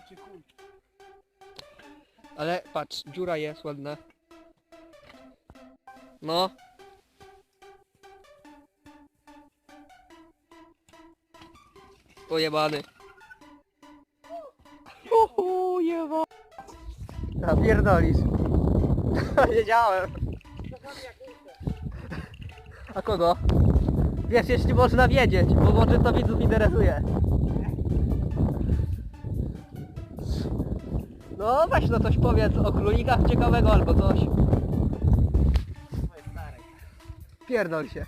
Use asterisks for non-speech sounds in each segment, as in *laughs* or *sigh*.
chuj. Ale patrz, dziura jest ładna. No. Pojebany. Uhu, jeba. Napierdolisz. *laughs* Wiedziałem. A kogo? Wiesz, jeśli można wiedzieć, bo może to widzów interesuje. No weź no coś powiedz o królikach ciekawego albo coś. Pierdol się.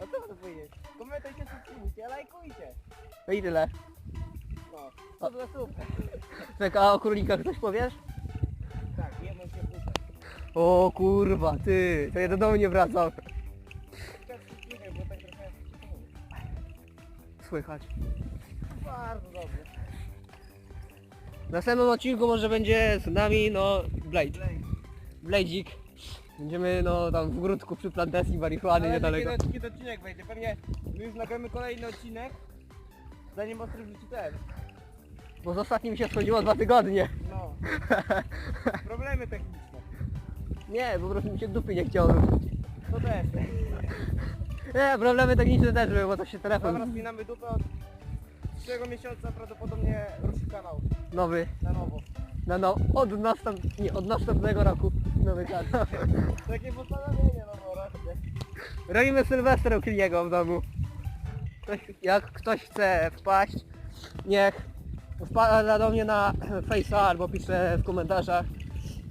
A co to powiedzieć? Komentujcie, subskrybujcie, lajkujcie. No i tyle. No, to dla słów. Tak, a o królikach coś powiesz? Tak, jedno się buta. O kurwa, ty, to ja do domu nie wracam. Bo tak trochę... Słychać. Bardzo dobrze. Następnym odcinku może będzie z nami, no, Blade. Blej. Bladezik. Będziemy, no, tam w grudku przy plantacji marihuany Ale niedaleko. kiedy, kiedy odcinek wejdzie? Pewnie my już nagramy kolejny odcinek, zanim ostry wrzuci ten. Bo z ostatnim się schodziło dwa tygodnie. No, *laughs* problemy techniczne. Nie, po prostu mi się dupy nie chciało ruszyć. To też. Nie, problemy techniczne też były, bo to się Dobra, telefon spinamy dupę od przyszłego miesiąca prawdopodobnie ruszy kanał nowy, na nowo. no, no, od, następ, nie, od następnego roku nowy kanał. *laughs* Takie postanowienie noworoczne. Robimy Sylwestra u Kiliego w domu. Ktoś, jak ktoś chce wpaść, niech wpada do mnie na Face'a albo pisze w komentarzach.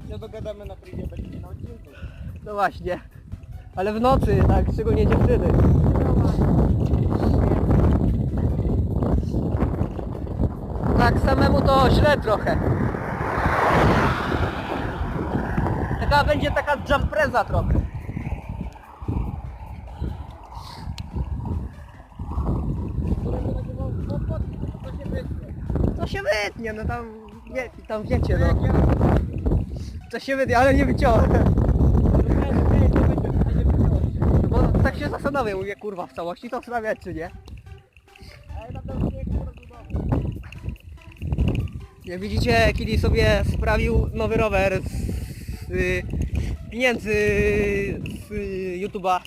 się dogadamy na privie, będzie na odcinku. No właśnie. Ale w nocy, tak, szczególnie dziewczyny. Tak samemu to źle trochę. Taka będzie taka jumpreza trochę. To się wytnie, no tam, wie, tam wiecie, no. To się wytnie, ale nie wyciąłem. Bo tak się zastanawiam, mówię, kurwa, w całości to wstawiać czy nie? Jak widzicie, Kili sobie sprawił nowy rower z, z y, pieniędzy z y, YouTube'a.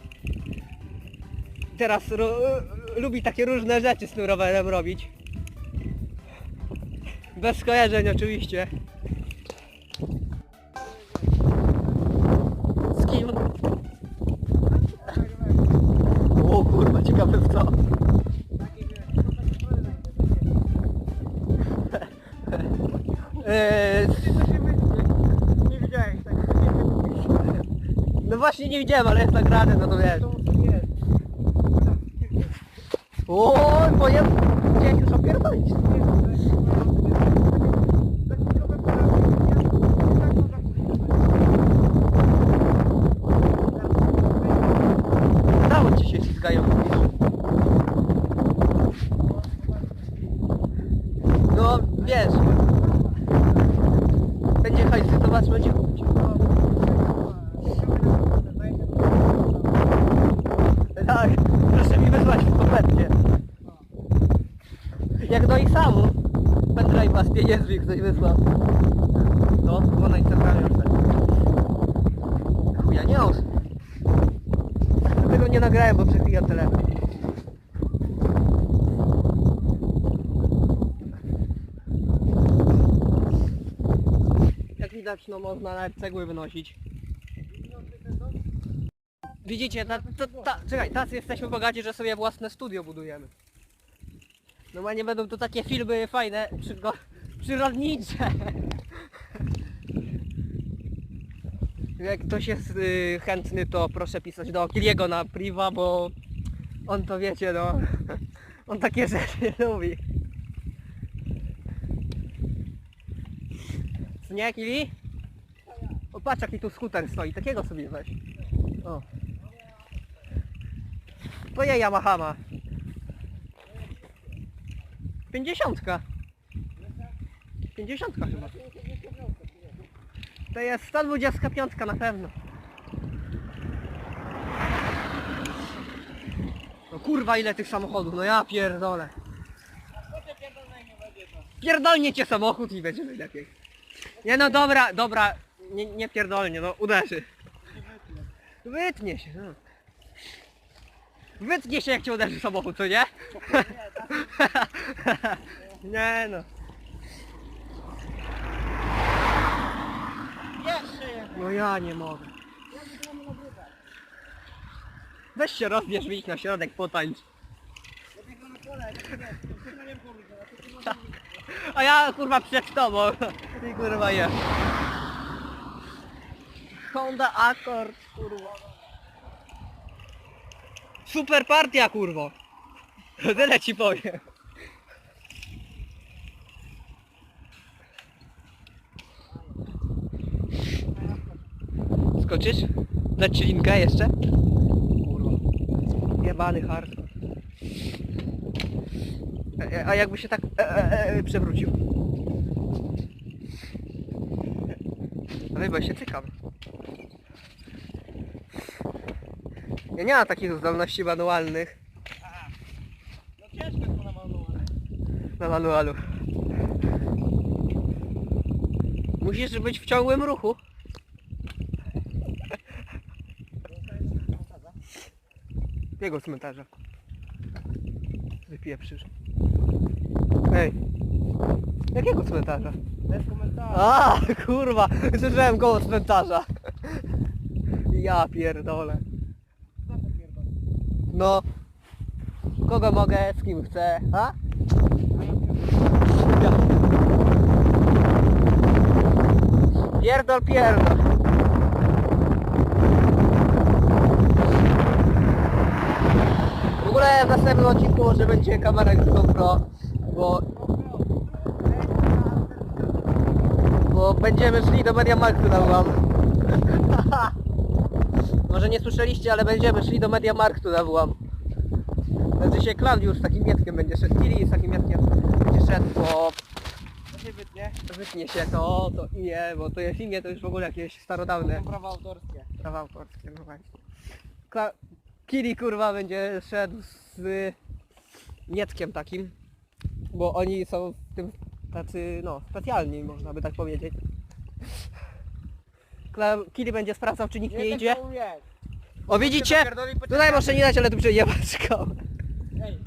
Teraz ro, lubi takie różne rzeczy z tym rowerem robić. Bez skojarzeń oczywiście. Z kim? O kurwa, ciekawe co. Eee, Nie widziałeś tak. No właśnie nie widziałem, ale jest nagrane, no to wiesz. To jest. O, bo ja chciałem już opierdolić. Dało ci się ślizgają. No, wiesz. Będzie hajsy, to was będzie kupić. Tak, proszę mi kompletnie. Jak do ich samu. Pendrive'a z pieniędzmi ktoś wysłał. No, było na Instagramie już. Chuja, nie os. Tego nie nagrałem, bo przechwijam telefon. Jak widać, no można nawet cegły wynosić. Widzicie, ta, ta, ta, czekaj, teraz jesteśmy bogaci, że sobie własne studio budujemy. Normalnie będą to takie filmy fajne, przygo, przyrodnicze. Jak ktoś jest y, chętny, to proszę pisać do Kiliego na priwa, bo on to wiecie, no, *laughs* on takie rzeczy *laughs* lubi. Co nie, Kili? O, patrz jaki tu skuter stoi, takiego sobie weź. O. To ja Yamaha ma. Pięćdziesiątka. Pięćdziesiątka chyba. To jest 125 na pewno. No kurwa ile tych samochodów, no ja pierdolę. Pierdolnie cię samochód i będzie najlepiej. Nie no dobra, dobra, nie, nie pierdolnie, no uderzy. Wytnie się, no. Wytnie się jak cię uderzy samochód, co nie? *laughs* Nie no. No ja nie mogę. Weź się rozbierz, wyjdź na środek, potańcz. A ja kurwa przed tobą. I kurwa je. Honda Accord, kurwa. Super partia, kurwo. Tyle ci powiem. Skoczysz? Dać ci linkę jeszcze? Kurwa. Jebany hardcore. E, A jakby się tak e, e, e, przewrócił? No chyba się cykam. Ja nie mam takich zdolności manualnych No ciężko jest to na manuale. na manualu. Musisz być w ciągłym ruchu. Jego cmentarza. Wypieprzysz. Ej. Jakiego cmentarza? Bez komentarzy. A, kurwa, słyszałem koło cmentarza. Ja pierdolę. No. Kogo mogę, z kim chcę, a? Pierdol. Pierdol. W ogóle w następnym odcinku może będzie kamera już GoPro, bo, bo będziemy szli do Mediamarktu na włam. *laughs* może nie słyszeliście, ale będziemy szli do Mediamarktu na włam. Znaczy się Klaudiusz z takim mietkiem będzie szedł, Kili z takim mietkiem będzie szedł, bo To się wytnie. wytnie się to, to imię, bo to jest imię, to już w ogóle jakieś starodawne To prawa autorskie. prawa autorskie, no właśnie. Kla Kili kurwa będzie szedł z mietkiem takim, bo oni są w tym tacy, no, specjalni, można by tak powiedzieć. Kla Kili będzie sprawdzał, czy nikt nie, idzie. O widzicie? Tutaj może nie dać, ale tu przejebać szkołę.